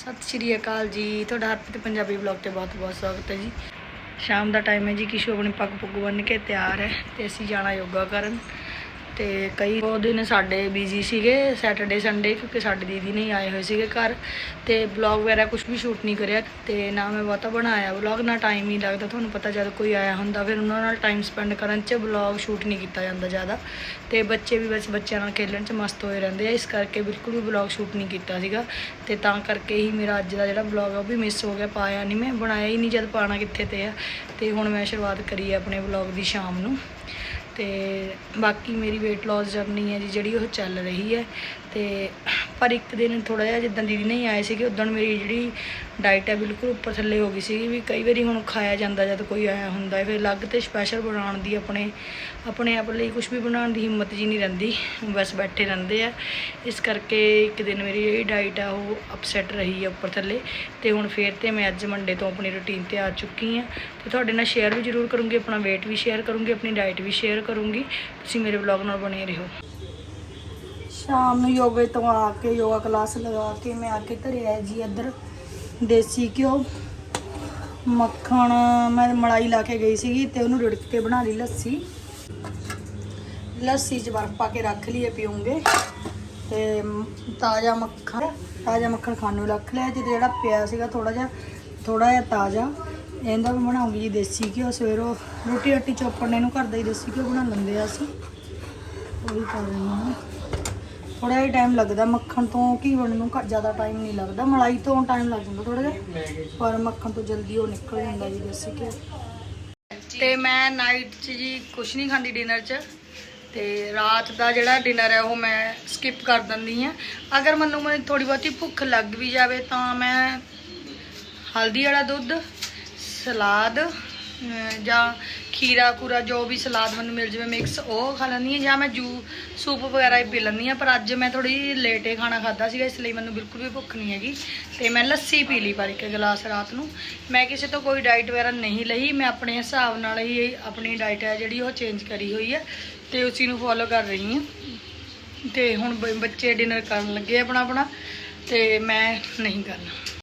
ਸਤਿ ਸ਼੍ਰੀ ਅਕਾਲ ਜੀ। ਤੁਹਾਡਾ ਹਰਪ੍ਰੀਤ ਪੰਜਾਬੀ ਬਲੌਗ ਤੇ ਬਹੁਤ ਬਹੁਤ ਸਵਾਗਤ ਹੈ ਜੀ। ਸ਼ਾਮ ਦਾ ਟਾਈਮ ਹੈ ਜੀ, ਕਿਸ਼ੂ ਆਪਣੀ ਪੱਗ ਪੁੱਗ ਬੰਨ ਕੇ ਤਿਆਰ ਹੈ ਤੇ ਅਸੀਂ ਜਾਣਾ ਯੋਗਾ ਕਰਨ। ਤੇ ਕਈ ਉਹ ਦਿਨ ਸਾਡੇ ਬਿਜ਼ੀ ਸੀਗੇ ਸੈਟਰਡੇ ਸੰਡੇ ਕਿਉਂਕਿ ਸਾਡੇ ਦੀਦੀ ਨਹੀਂ ਆਏ ਹੋਏ ਸੀਗੇ ਘਰ ਤੇ ਬਲੌਗ ਵਗੈਰਾ ਕੁਝ ਵੀ ਸ਼ੂਟ ਨਹੀਂ ਕਰਿਆ ਤੇ ਨਾ ਮੈਂ ਬਹੁਤਾ ਬਣਾਇਆ ਬਲੌਗ ਨਾ ਟਾਈਮ ਹੀ ਲੱਗਦਾ ਤੁਹਾਨੂੰ ਪਤਾ ਜਦ ਕੋਈ ਆਇਆ ਹੁੰਦਾ, ਫਿਰ ਉਹਨਾਂ ਨਾਲ ਟਾਈਮ ਸਪੈਂਡ ਕਰਨ 'ਚ ਬਲੌਗ ਸ਼ੂਟ ਨਹੀਂ ਕੀਤਾ ਜਾਂਦਾ ਜ਼ਿਆਦਾ ਤੇ ਬੱਚੇ ਵੀ ਬਸ ਬੱਚਿਆਂ ਨਾਲ ਖੇਡਣ 'ਚ ਮਸਤ ਹੋਏ ਰਹਿੰਦੇ ਆ, ਇਸ ਕਰਕੇ ਬਿਲਕੁਲ ਵੀ ਬਲੌਗ ਸ਼ੂਟ ਨਹੀਂ ਕੀਤਾ ਸੀਗਾ ਤੇ ਤਾਂ ਕਰਕੇ ਹੀ ਮੇਰਾ ਅੱਜ ਦਾ ਜਿਹੜਾ ਬਲੌਗ ਆ ਉਹ ਵੀ ਮਿਸ ਹੋ ਗਿਆ, ਪਾਇਆ ਨਹੀਂ ਮੈਂ, ਬਣਾਇਆ ਹੀ ਨਹੀਂ ਜਦ ਪਾਣਾ ਕਿੱਥੇ ਤੇ ਆ ਤੇ ਹੁਣ ਮੈਂ ਸ਼ੁਰੂਆਤ ਕਰੀ ਆਪਣੇ ਬਲੌਗ ਦੀ ਸ਼ਾਮ ਨੂੰ। ਤੇ ਬਾਕੀ ਮੇਰੀ weight loss ਜਰਨੀ ਹੈ ਜੀ, ਜਿਹੜੀ ਉਹ ਚੱਲ ਰਹੀ ਹੈ। ਤੇ ਪਰ ਇੱਕ ਦਿਨ ਥੋੜਾ ਜਿਹਾ ਜਿੱਦਾਂ ਦੀਦੀ ਨਹੀਂ ਆਏ ਸੀਗੇ, ਉਦੋਂ ਮੇਰੀ ਜਿਹੜੀ ਡਾਈਟ ਹੈ ਬਿਲਕੁਲ ਉੱਪਰ ਥੱਲੇ ਹੋ ਗਈ ਸੀਗੀ ਵੀ ਕਈ ਵਾਰੀ ਹੁਣ ਖਾਇਆ ਜਾਂਦਾ ਜਦ ਕੋਈ ਆਇਆ ਹੁੰਦਾ ਹੈ, ਫਿਰ ਅਲੱਗ ਤੇ ਸਪੈਸ਼ਲ ਬਣਾਉਣ ਦੀ ਆਪਣੇ ਆਪਣੇ ਆਪ ਲਈ ਕੁਝ ਵੀ ਬਣਾਉਣ ਦੀ ਹਿੰਮਤ ਜੀ ਨਹੀਂ ਰਹਿੰਦੀ, ਬਸ ਬੈਠੇ ਰਹਿੰਦੇ ਆ। ਇਸ ਕਰਕੇ ਇੱਕ ਦਿਨ ਮੇਰੀ ਜਿਹੜੀ ਡਾਈਟ ਆ, ਉਹ ਅਪਸੈਟ ਰਹੀ ਹੈ ਉੱਪਰ ਥੱਲੇ। ਤੇ ਹੁਣ ਫੇਰ ਤੇ ਮੈਂ ਅੱਜ ਮੰਡੇ ਤੋਂ ਆਪਣੀ ਰੁਟੀਨ ਤੇ ਆ ਚੁੱਕੀ ਹਾਂ। ਤੇ ਤੁਹਾਡੇ ਨਾਲ ਸ਼ੇਅਰ ਵੀ ਜ਼ਰੂਰ ਕਰੂੰਗੀ, ਆਪਣਾ weight ਵੀ ਸ਼ੇਅਰ ਕਰੂੰਗੀ, ਆਪਣੀ ਡਾਈਟ ਵੀ ਸ਼ੇਅਰ ਕਰੂੰਗੀ। ਤੁਸੀਂ ਮੇਰੇ ਵਲੌਗ ਨਾਲ ਬਣੇ ਰਹੋ। ਸ਼ਾਮ ਨੂੰ ਯੋਗੇ ਤੋਂ ਆ ਕੇ, ਯੋਗਾ ਕਲਾਸ ਲਗਾ ਕੇ ਮੈਂ ਆ ਕੇ ਘਰੇ ਜੀ ਇੱਧਰ। ਦੇਸੀ ਘਿਓ। ਮੱਖਣ ਮੈਂ ਮਲਾਈ ਲਾ ਕੇ ਗਈ ਸੀਗੀ ਤੇ ਉਹਨੂੰ ਰਿੜਕ ਕੇ ਬਣਾ ਲਈ ਲੱਸੀ। ਲੱਸੀ 'ਚ ਬਰਫ਼ ਪਾ ਕੇ ਰੱਖ ਲਈਏ ਪੀਉਂਗੇ। ਤੇ ਤਾਜ਼ਾ ਮੱਖਣ ਤਾਜ਼ਾ ਮੱਖਣ ਖਾਣ ਨੂੰ ਰੱਖ ਲਿਆ ਤੇ ਜਿਹੜਾ ਪਿਆ ਸੀਗਾ ਥੋੜਾ ਜਿਹਾ ਥੋੜਾ ਜਿਹਾ ਤਾਜ਼ਾ। ਇਹਦਾ ਵੀ ਬਣਾਉਂਗੀ ਜੀ ਦੇਸੀ ਘਿਓ, ਸਵੇਰੋ ਰੋਟੀ ਰੱਟੀ ਚੋਪੜ ਨੇ ਇਹਨੂੰ ਘਰ ਦਾ ਹੀ ਦੇਸੀ ਘਿਓ ਬਣਾ ਲੈਂਦੇ ਆ ਅਸੀਂ। ਉਹ ਵੀ ਕਰ ਰਹੀ ਹਾਂ ਥੋੜਾ ਜਿਹਾ ਟਾਈਮ ਲੱਗਦਾ, ਮੱਖਣ ਤੋਂ ਘੀ ਬਣਨ ਨੂੰ ਘੱਟ ਜ਼ਿਆਦਾ ਟਾਈਮ ਨਹੀਂ ਲੱਗਦਾ, ਮਲਾਈ ਤੋਂ ਟਾਈਮ ਲੱਗ ਜਾਂਦਾ ਥੋੜਾ ਜਿਹਾ, ਪਰ ਮੱਖਣ ਤੋਂ ਜਲਦੀ ਉਹ ਨਿਕਲ ਜਾਂਦਾ ਜੀ ਦੇਸੀ ਘਿਓ। ਤੇ ਮੈਂ ਨਾਈਟ 'ਚ ਜੀ ਕੁਛ ਨਹੀਂ ਖਾਂਦੀ ਡਿਨਰ 'ਚ, ਤੇ ਰਾਤ ਦਾ ਜਿਹੜਾ ਡਿਨਰ ਹੈ ਉਹ ਮੈਂ ਸਕਿਪ ਕਰ ਦਿੰਦੀ ਆ। ਅਗਰ ਮੈਨੂੰ ਮੈਨੂੰ ਥੋੜੀ ਬਹੁਤੀ ਭੁੱਖ ਲੱਗ ਵੀ ਜਾਵੇ ਤਾਂ ਮੈਂ ਹਲਦੀ ਵਾਲਾ ਦੁੱਧ ਸਲਾਦ ਜਾਂ ਖੀਰਾ ਕੂਰਾ ਜੋ ਵੀ ਸਲਾਦ ਮੈਨੂੰ ਮਿਲ ਜਾਵੇ ਮਿਕਸ ਉਹ ਖਾ ਲੈਂਦੀ ਹਾਂ, ਜਾਂ ਮੈਂ ਜੂ, ਸੂਪ ਵਗੈਰਾ ਹੀ ਪੀ ਲੈਂਦੀ ਹਾਂ, ਪਰ ਅੱਜ ਮੈਂ ਥੋੜੀ ਲੇਟੇ ਖਾਣਾ ਖਾਦਾ ਸੀਗਾ, ਇਸ ਲਈ ਮੈਨੂੰ ਬਿਲਕੁਲ ਵੀ ਭੁੱਖ ਨਹੀਂ ਹੈਗੀ, ਤੇ ਮੈਂ ਲੱਸੀ ਪੀ ਲਈ ਪਰ ਇੱਕ ਗਲਾਸ ਰਾਤ ਨੂੰ। ਮੈਂ ਕਿਸੇ ਤੋਂ ਕੋਈ ਡਾਈਟ ਵਗੈਰਾ ਨਹੀਂ ਲਈ, ਮੈਂ ਆਪਣੇ ਹਿਸਾਬ ਨਾਲ ਹੀ ਆਪਣੀ ਡਾਈਟ ਹੈ ਜਿਹੜੀ ਉਹ ਚੇਂਜ ਕਰੀ ਹੋਈ ਹੈ, ਤੇ ਉਸੇ ਨੂੰ ਫੋਲੋ ਕਰ ਰਹੀ ਹਾਂ। ਤੇ ਹੁਣ ਬ- ਬੱਚੇ ਡਿਨਰ ਕਰਨ ਲੱਗੇ ਆਪਣਾ ਆਪਣਾ ਤੇ ਮੈਂ ਨਹੀਂ ਕਰਨਾ।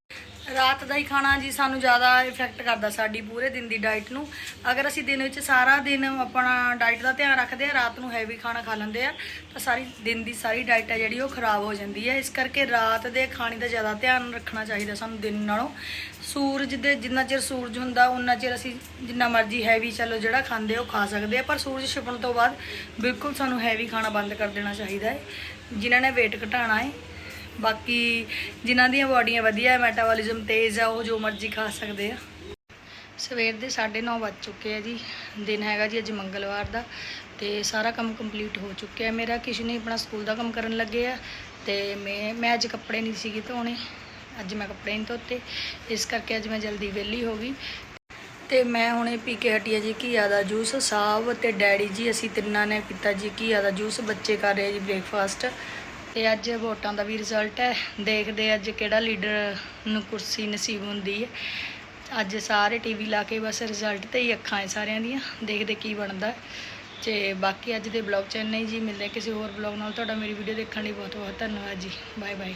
ਰਾਤ ਦਾ ਹੀ ਖਾਣਾ ਜੀ ਸਾਨੂੰ ਜ਼ਿਆਦਾ ਇਫੈਕਟ ਕਰਦਾ ਸਾਡੀ ਪੂਰੇ ਦਿਨ ਦੀ ਡਾਈਟ ਨੂੰ। ਅਗਰ ਅਸੀਂ ਦਿਨ ਵਿੱਚ ਸਾਰਾ ਦਿਨ ਆਪਣਾ ਡਾਈਟ ਦਾ ਧਿਆਨ ਰੱਖਦੇ ਆ ਰਾਤ ਨੂੰ ਹੈਵੀ ਖਾਣਾ ਖਾ ਲੈਂਦੇ ਆ ਤਾਂ ਸਾਰੀ ਦਿਨ ਦੀ ਸਾਰੀ ਡਾਈਟ ਆ ਜਿਹੜੀ ਉਹ ਖਰਾਬ ਹੋ ਜਾਂਦੀ ਹੈ। ਇਸ ਕਰਕੇ ਰਾਤ ਦੇ ਖਾਣੇ ਦਾ ਜ਼ਿਆਦਾ ਧਿਆਨ ਰੱਖਣਾ ਚਾਹੀਦਾ ਸਾਨੂੰ ਦਿਨ ਨਾਲੋਂ। ਸੂਰਜ ਦੇ ਜਿੰਨਾ ਚਿਰ ਸੂਰਜ ਹੁੰਦਾ ਉਨਾ ਚਿਰ ਅਸੀਂ ਜਿੰਨਾ ਮਰਜ਼ੀ ਹੈਵੀ ਚਲੋ ਜਿਹੜਾ ਖਾਂਦੇ ਉਹ ਖਾ ਸਕਦੇ ਆ। ਪਰ ਸੂਰਜ ਛਿਪਣ ਤੋਂ ਬਾਅਦ ਬਿਲਕੁਲ ਸਾਨੂੰ ਹੈਵੀ ਖਾਣਾ ਬੰਦ ਕਰ ਦੇਣਾ ਚਾਹੀਦਾ ਹੈ। ਜਿਨ੍ਹਾਂ ਨੇ weight ਘਟਾਉਣਾ ਹੈ ਬਾਕੀ ਜਿਨ੍ਹਾਂ ਦੀਆਂ ਬਾਡੀਆਂ ਵਧੀਆ ਹੈ ਮੈਟਾਬੋਲਿਜ਼ਮ ਤੇਜ਼ ਆ, ਉਹ ਜੋ ਮਰਜ਼ੀ ਖਾ ਸਕਦੇ ਆ। ਸਵੇਰ ਦੇ 9:30 ਵੱਜ ਚੁੱਕੇ ਆ ਜੀ। ਦਿਨ ਹੈਗਾ ਜੀ ਅੱਜ ਮੰਗਲਵਾਰ ਦਾ ਤੇ ਸਾਰਾ ਕੰਮ ਕੰਪਲੀਟ ਹੋ ਚੁੱਕਿਆ ਮੇਰਾ ਕਿਸੇ ਨੇ ਆਪਣਾ ਸਕੂਲ ਦਾ ਕੰਮ ਕਰਨ ਲੱਗੇ ਆ ਤੇ ਮੈਂ ਮੈਂ ਅੱਜ ਕੱਪੜੇ ਨਹੀਂ ਸੀਗੇ ਧੋਣੇ। ਅੱਜ ਮੈਂ ਕੱਪੜੇ ਨਹੀਂ ਧੋਤੇ। ਇਸ ਕਰਕੇ ਅੱਜ ਮੈਂ ਜਲਦੀ ਵਿਹਲੀ ਹੋ ਗਈ। ਤੇ ਮੈਂ ਹੁਣੇ ਪੀ ਕੇ ਹਟੀ ਜੀ ਘੀਆ ਦਾ ਜੂਸ। ਸਾਹਿਬ ਤੇ ਡੈਡੀ ਜੀ, ਅਸੀਂ ਤਿੰਨਾਂ ਨੇ ਪੀਤਾ ਜੀ ਘੀਆ ਦਾ ਜੂਸ। ਬੱਚੇ ਕਰ ਰਹੇ ਜੀ ਬ੍ਰੇਕਫਾਸਟ ਤੇ ਅੱਜ ਵੋਟਾਂ ਦਾ ਵੀ ਰਿਜ਼ਲਟ ਹੈ। ਦੇਖਦੇ ਅੱਜ ਕਿਹੜਾ ਲੀਡਰ ਨੂੰ ਕੁਰਸੀ ਨਸੀਬ ਹੁੰਦੀ ਹੈ। ਅੱਜ ਸਾਰੇ ਟੀਵੀ ਲਾ ਕੇ ਬਸ ਰਿਜ਼ਲਟ ਤੇ ਹੀ ਅੱਖਾਂ ਹੈ ਸਾਰਿਆਂ ਦੀਆਂ। ਦੇਖਦੇ ਕੀ ਬਣਦਾ। ਹੈ। ਤੇ ਬਾਕੀ ਅੱਜ ਦੇ ਬਲੌਗ ਚ ਇੰਨਾ ਜੀ। ਮਿਲਦੇ ਕਿਸੇ ਹੋਰ ਬਲੌਗ ਨਾਲ। ਤੁਹਾਡਾ ਮੇਰੀ ਵੀਡੀਓ ਦੇਖਣ ਲਈ ਬਹੁਤ ਬਹੁਤ ਧੰਨਵਾਦ ਜੀ। Bye bye